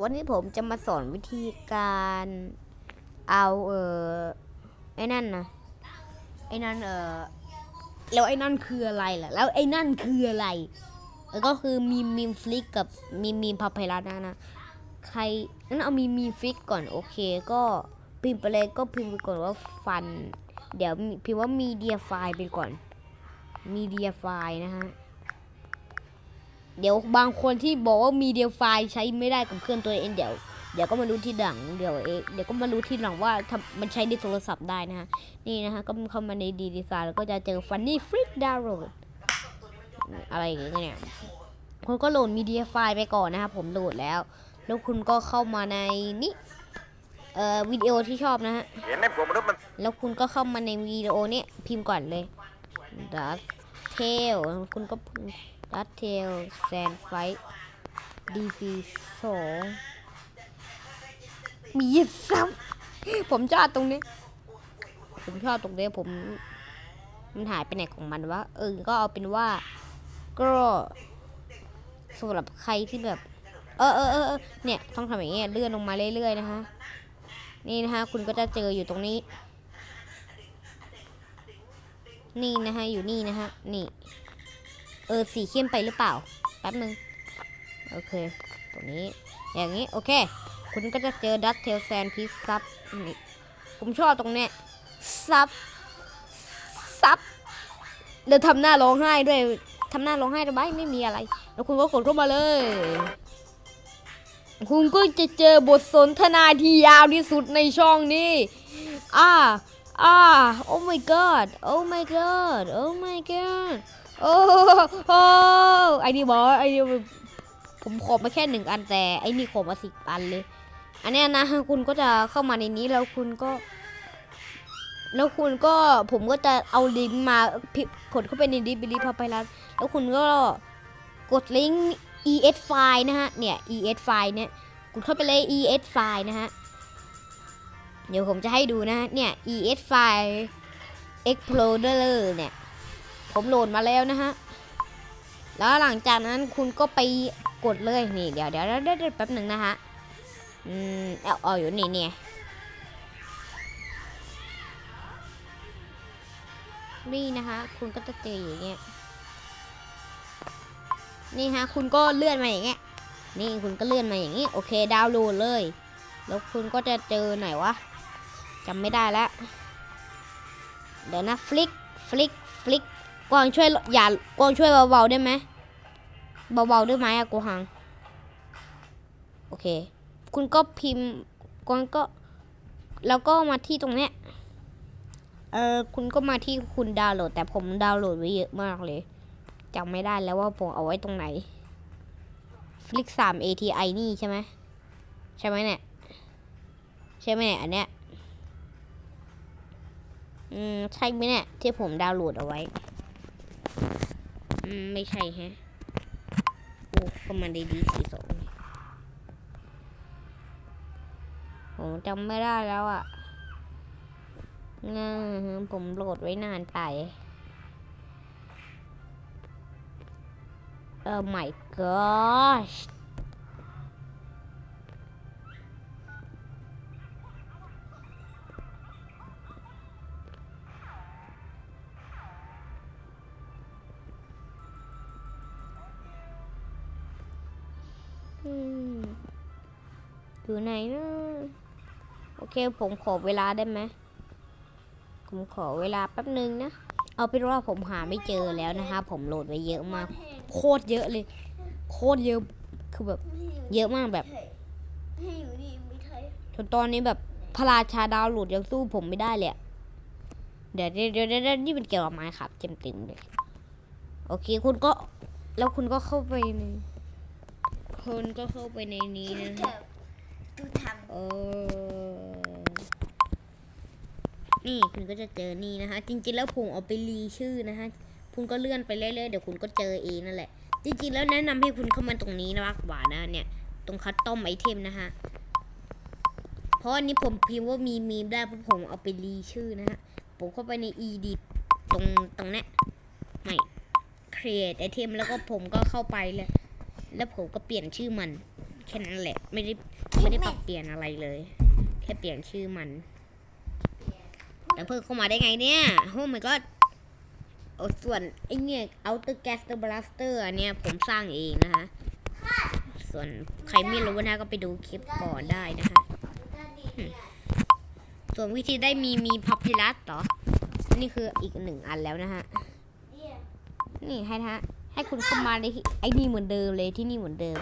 วันนี้ผมจะมาสอนวิธีการเอาเออไอ้นั่นนะไอ้นั่นเออแล้วไอ้นั่นคืออะไรล่ะ แล้วไอ้นั่นคืออะไรก็คือมีมีมฟลิกกับมีมีมพาเพลัสนะนะใครงั้นเอามีมีฟลิกก่อนโอเค ก็พิมพ์ไปเลยก็พิมพ์ไปก่อนว่าฟัน เดี๋ยวพิมพ์ว่ามีเดียไฟล์ไปก่อนมีเดียไฟล์นะฮะ เดี๋ยวบางคนที่บอกว่ามีเดียไฟล์ใช้ไม่ได้กับเครื่องตัวเองเดี๋ยวเดี๋ยวก็มารู้ที่หลังเดี๋ยวเองเดี๋ยวก็มารู้ที่หลังว่าทำมันใช้ในโทรศัพท์ได้นะฮะนี่นะฮะก็เข้ามาในดีดีไซน์แล้วก็จะเจอ Funny Freak Download อะไรอย่างเงี้ยเนี่ยคุณก็โหลดมีเดียไฟล์ไปก่อนนะครับผมโหลดแล้ว แล้วคุณก็เข้ามาในนี้เอ่อวิดีโอที่ชอบนะฮะเห็นในผมมนุษย์มันแล้วคุณก็เข้ามาในวิดีโอนี้พิมพ์ก่อนเลย Dark Tail คุณก็ พิมพ์ Dark Tail Sand Fight DC สองมีซ้ำผมชอบตรงนี้ ผมชอบตรงนี้ผม มันหายไปไหนของมันวะเออ ก็เอาเป็นว่า ก็สำหรับใครที่แบบ เออเออเออเนี่ย ต้องทำอย่างเงี้ยเลื่อนลงมาเรื่อยๆ นะคะนี่นะคะคุณก็จะเจออยู่ตรงนี้ นี่นะคะอยู่นี่นะคะนี่ เออสีเข้มไปหรือเปล่าแป๊บนึงโอเคตรงนี้อย่างนี้โอเค คุณก็จะเจอดัตเทลแซนพิซซับนี่ผมชอบตรงเนี้ยซับซับเดี๋ยวทำหน้าร้องไห้ด้วยทำหน้าร้องไห้ทำไมไม่มีอะไร แล้วคุณก็กดเข้ามาเลย คุณก็จะเจอบทสนทนาที่ยาวที่สุดในช่องนี้อ่าอ่า oh my god oh my god oh my god โอ้โหไอ้นี่บอกไอ้นี่ผมขอมาแค่หนึ่งอันแต่ไอ้นี่ขอมาสิบอันเลย อันนี้นะคุณก็จะเข้ามาในนี้แล้วคุณก็ แล้วคุณก็ผมก็จะเอาลิงก์มาพิกดเข้าไปในดิบิลิพาไปรัสแล้วคุณก็กดลิงก์ es ไฟล์นะฮะ เนี่ย es ไฟล์เนี่ยกดเข้าไปเลย es ไฟล์นะฮะ เดี๋ยวผมจะให้ดูนะ เนี่ย es ไฟล์ explorer เนี่ย ผมโหลดมาแล้วนะฮะ แล้วหลังจากนั้นคุณก็ไปกดเลยนี่เดี๋ยวเดี๋ยวเดี๋ยวเดี๋ยวแป๊บหนึ่งนะฮะ อืมเอาเอาอยู่นี่เนี่ยนี่นะคะคุณก็จะเจออย่างเงี้ย นี่ฮะ คุณก็เลื่อนมาอย่างเงี้ย นี่คุณก็เลื่อนมาอย่างงี้ โอเค ดาวน์โหลดเลย แล้วคุณก็จะเจอไหนวะจำไม่ได้แล้ว เดี๋ยวนะ ฟลิก ฟลิก ฟลิก กวางช่วยอย่ากวางช่วยเบาๆได้ไหมเบาๆได้ไหมอะกูหังโอเค คุณก็พิมพ์กวางก็ แล้วก็มาที่ตรงเนี้ยเออคุณก็มาที่คุณดาวน์โหลด แต่ผมดาวน์โหลดไว้เยอะมากเลยจำไม่ได้แล้วว่าผมเอาไว้ตรงไหนฟลิกสาม ATI นี่ใช่ไหมใช่ไหมเนี่ยใช่ไหมเนี่ยอันเนี้ยอืมใช่ไหมเนี่ยที่ผมดาวน์โหลดเอาไว้ ไม่ใช่ฮะ โอ้ก็มันดีดีสี่สองผมจำไม่ได้แล้วอะ่ะง่าผมโหลดไว้นานไป Oh my gosh อยู่ไหนนะโอเคผมขอเวลาได้ไหมผมขอเวลาแป๊บนึงนะ เอาเป็นว่าผมหาไม่เจอแล้วนะคะ ผมโหลดไว้เยอะมาก โคตรเยอะเลย โคตรเยอะคือแบบ เยอะมากแบบจนตอนนี้แบบพระราชาดาวโหลดยังสู้ผมไม่ได้เลยเดี๋ยวเดี๋ยวเดี๋ยวเดี๋ยวนี่เป็นเกี่ยวกับไม้ครับเต็มเต็มเลย โอเค คุณก็ แล้วคุณก็เข้าไปใน คุณก็เข้าไปในนี้นะจะดูทเออนี่คุณก็จะเจอนี่นะคะ จริง ๆ แล้วผมเอาไปรีชื่อนะคะคุณก็เลื่อนไปเรื่อยๆเดี๋ยวคุณก็เจอเองนั่นแหละ จริง ๆ แล้วแนะนำให้คุณเข้ามาตรงนี้นะมากกว่านะเนี่ย ตรงคัสตอมไอเทมนะคะเพราะอันนี้ผมพิมพ์ว่ามีมีมได้เพราะผมเอาไปรีชื่อนะฮะผมเข้าไปใน edit ตรงตรงเนี้ยไม่ create item แล้วก็ผมก็เข้าไปเลย แล้วผมก็เปลี่ยนชื่อมัน แค่นั้นแหละ ไม่ได้ไม่ได้ปรับเปลี่ยนอะไรเลย แค่เปลี่ยนชื่อมัน แล้วเพิ่งเข้ามาได้ไงเนี่ยโอ้ my god โอ้ส่วนไอเนี่ย Outer Gaster Blaster อันเนี้ยผมสร้างเองนะคะส่วนใครไม่รู้นะก็ไปดูคลิปก่อนได้นะคะส่วนวิธีได้มีมีพับพิลัสเหรอนี่คืออีกหนึ่งอันแล้วนะฮะ นี่ให้นะฮะ ให้คุณเข้ามาในที่ไอ้นี่เหมือนเดิมเลยที่นี่เหมือนเดิม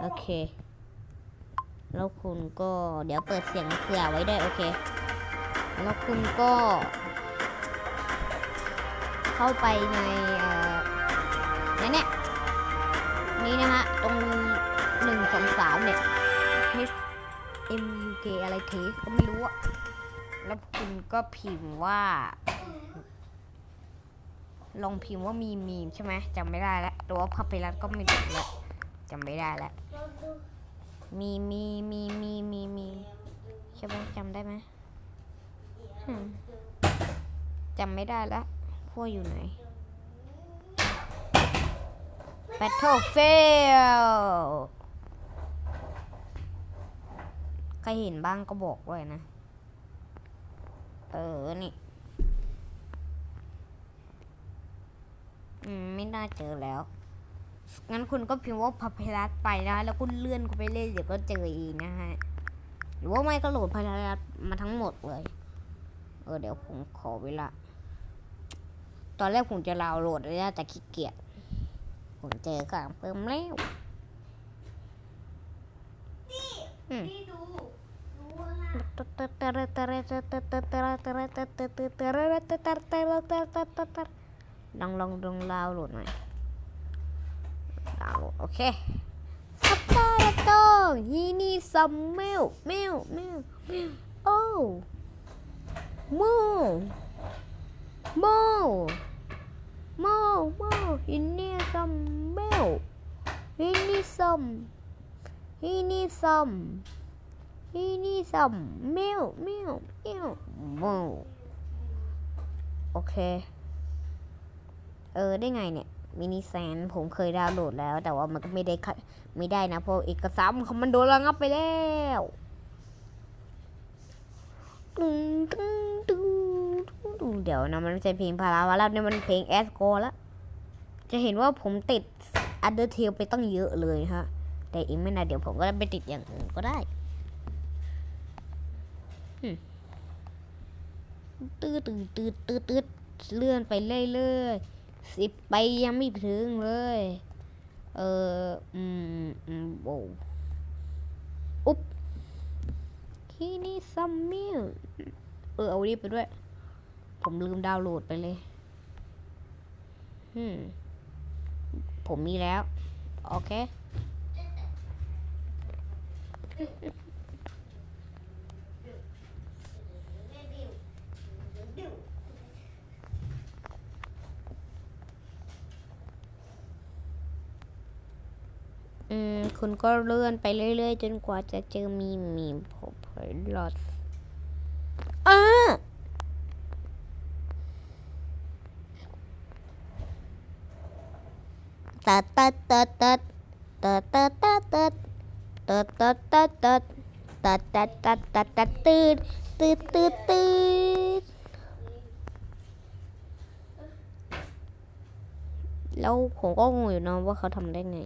โอเค แล้วคุณก็เดี๋ยวเปิดเสียงเผื่อไว้ได้โอเค แล้วคุณก็ เข้าไปในเอ่อในเนี่ยนี่นะฮะ ตรงหนึ่งสองสามเนี่ย H M U K อะไรเทก็ไม่รู้อะแล้วคุณก็พิมพ์ว่า ลองพิมพ์ว่ามีมีมใช่ไหมจำไม่ได้แล้วตัวพับไปรัดก็ไม่ถูกแล้วจำไม่ได้แล้วมีมีมีมีมีมีใช่ไหมจำได้ไหมจำไม่ได้แล้วพวกอยู่ไหน Battlefield ใครเห็นบ้างก็บอกด้วยนะ เออ นี่ อืมไม่น่าเจอแล้ว งั้นคุณก็พิมพ์ว่าพาเพลัสไปนะแล้วคุณเลื่อนก็ไปเล่นเดี๋ยวก็เจอเองนะฮะ หรือว่าไม่ก็โหลดพาเพลัสมาทั้งหมดเลย เออเดี๋ยวผมขอเวลา ตอนแรกผมจะดาวน์โหลดเลยนะแต่ขี้เกียจ ผมเจอกับเพิ่มแล้วอืมนี่ดูดูว่า ลองลองลองดาวโหลดหน่อยดาวโหลดโอเคสตาร์ทองฮีนี่ซัมเมลเมลเมลเมลโอ้โมโมโมโมฮีนี่ซัมเมลฮีนี่ซัมฮีนี่ซัมฮีนี่ซัมเมลเมลเมลโมโอเค เออได้ไงเนี่ยมินิแซนผมเคยดาวน์โหลดแล้ว แต่ว่ามันก็ไม่ได้ค่ะไม่ได้นะเพราะเอกสารของมันโดนระงับไปแล้วเดี๋ยวนะมันไม่ใช่เพลงพาราวาแล้วเนี่ยมันเพลงแอสโกแล้วจะเห็นว่าผมติดอันเดอร์เทลไปตั้งเยอะเลยฮะ แต่อีกไม่นานเดี๋ยวผมก็ไปติดอย่างอื่นก็ได้ตื้อตื้อตื้อตื้อตื้อเลื่อนไปเรื่อยๆ สิบไปยังไม่ถึงเลย เออ อืม อืมโอ้อุ๊บที่นี่ซัมมิลเออ เอาดิไปด้วย ผมลืมดาวน์โหลดไปเลยอืม ผมมีแล้ว โอเค อืมคุณก็เลื่อนไปเรื่อยๆ จนกว่าจะเจอมีมมีมผมเผยลอดอ่าตัดตัดตัดตัดตัดตัดตัดตัดตัดตัดตัดตัดตัดตัดตัดตัดตัดตืดตืดตืดตืดแล้วผมก็งงอยู่นะว่าเขาทำได้ไง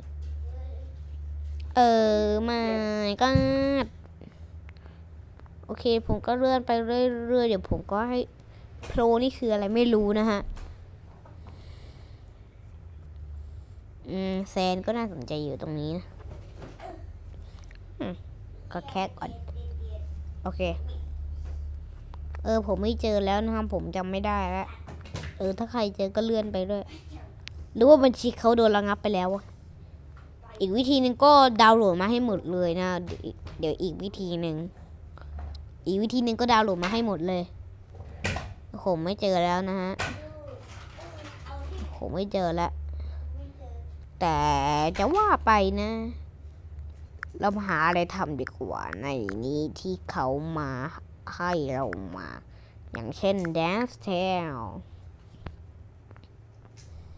เออม่ก็โอเค ผมก็เลื่อนไปเรื่อยๆ เดี๋ยวผมก็ให้โปรนี่คืออะไรไม่รู้นะฮะ อืมแซนก็น่าสนใจอยู่ตรงนี้นะก็แค่ก่อน โอเค เออ ผมไม่เจอแล้วนะครับ ผมจำไม่ได้แล้ว เออ ถ้าใครเจอก็เลื่อนไปด้วย หรือว่าบัญชีเขาโดนระงับไปแล้ววะ อีกวิธีหนึ่งก็ดาวน์โหลดมาให้หมดเลยนะ เดี๋ยวอีกวิธีหนึ่งอีกวิธีหนึ่งก็ดาวน์โหลดมาให้หมดเลยผมไม่เจอแล้วนะฮะผมไม่เจอแล้วแต่จะว่าไปนะ เรามาหาอะไรทำดีกว่าในนี้ที่เขามาให้เรามา อย่างเช่น Dance Tale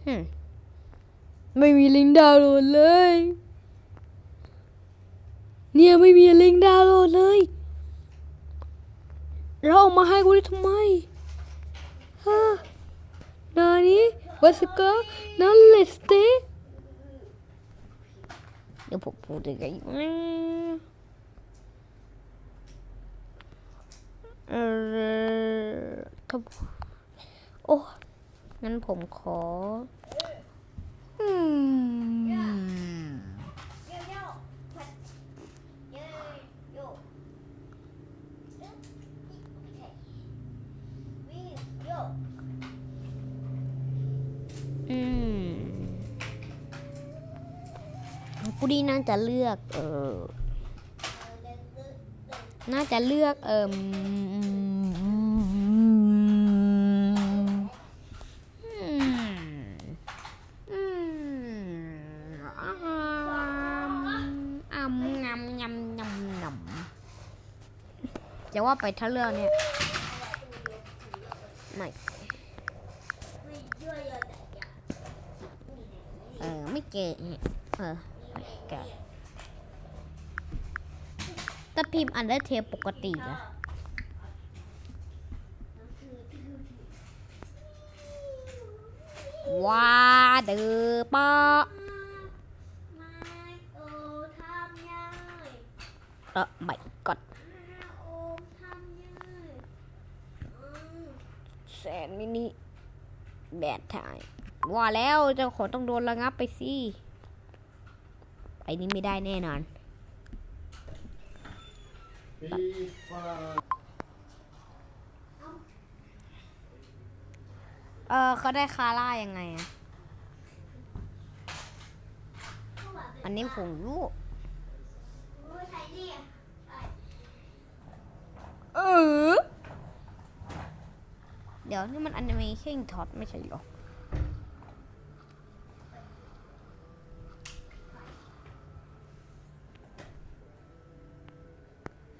ฮึ ไม่มีลิงก์ดาวน์โหลดเลย เนี่ยไม่มีลิงก์ดาวน์โหลดเลย เราเอามาให้กูได้ทำไมฮะนานี้วัสกานั่นเลสเตเดี๋ยวผมพูดยังไงเออถ้าโอ้งั้นผมขอ ผู้ดีน่าจะเลือก เออ น่าจะเลือก เออำอ่ำงำยำยำจะว่าไปถ้าเลือกเนี่ยไม่เออไม่เก่งเออไม่เก่งถ้าพิมพ์อันเดอร์เทลปกติอะว้าเดือปะ เออไม่กดแสนมินิแบดถ่ายว่าแล้วเจ้าของต้องโดนระงับไปสิไอ้นี่ไม่ได้แน่นอนเออเขาได้คาร่ายังไงอะ อันนี้ผมรู้ เออ เดี๋ยวนี่มันอนิเมชั่นท็อตไม่ใช่หรอ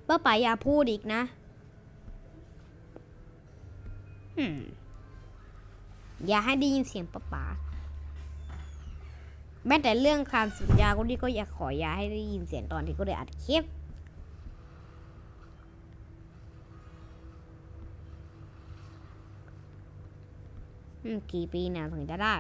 ป้าป๋าอย่าพูดอีกนะหืมอย่าให้ได้ยินเสียงป้าป๋าแม้แต่เรื่องคำสัญญาก็ดีก็อยากขออย่าให้ได้ยินเสียงตอนที่ก็ได้อัดคลิป กี่ปีเนี่ยถึงจะได้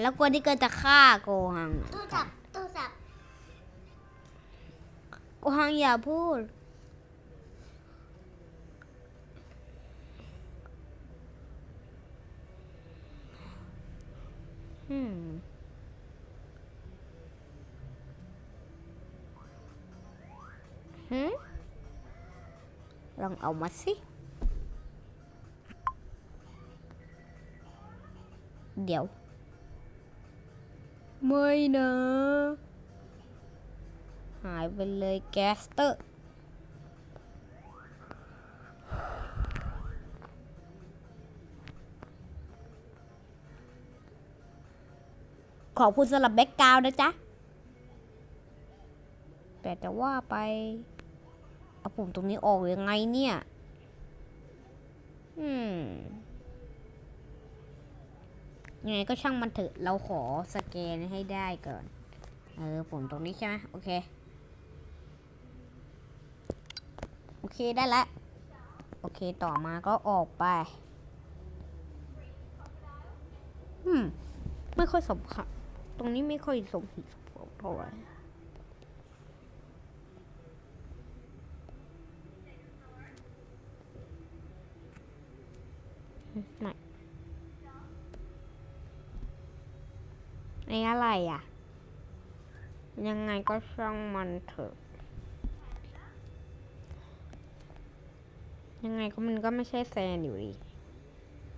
แล้วกลัวที่เกิดจะฆ่าโกหังอะตู้จับตู้จับโกหังอย่าพูด อืมหืมลองเอามาสิ เดี๋ยว ไม่นะ หายไปเลยแกสเตอร์ ขอบคุณสำหรับแบ็กกราวนะจ๊ะ แต่จะว่าไป เอาปุ่มตรงนี้ออกยังไงเนี่ย อืม ยังไงก็ช่างมันเถอะ เราขอสแกนให้ได้ก่อน เออผมตรงนี้ใช่ไหมโอเค โอเคได้แล้วโอเคต่อมาก็ออกไป อืม ไม่ค่อยสำคัญตรงนี้ไม่ค่อยสมเหตุสมผลเท่าไหร่ไม่ อ้อะไรอะ ยังไงก็ช่างมันเถอะ ยังไงก็มันก็ไม่ใช่แซนอยู่ดี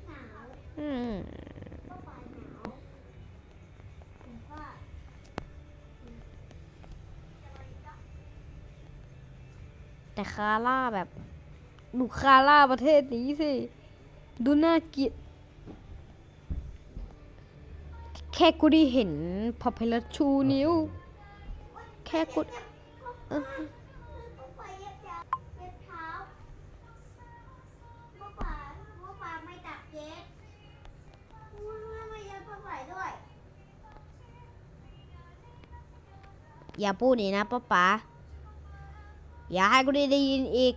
หนาวอืมก็ปล่อยหนาวผมว่าแต่คาร่าแบบดูคาร่าประเทศนี้สิ ดูน่าเกลียด แค่กูได้เห็นพอเพลชูนิ้ว แค่กูอย่าพูดนี่นะป๊าป๋าอย่าให้กูได้ได้ยินอีก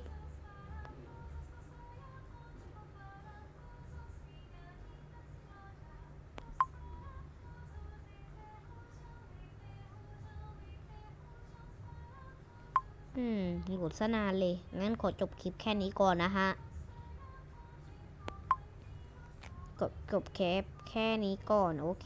ซะนานเลย งั้นขอจบคลิปแค่นี้ก่อนนะฮะกดจบแคปแค่นี้ก่อน โอเค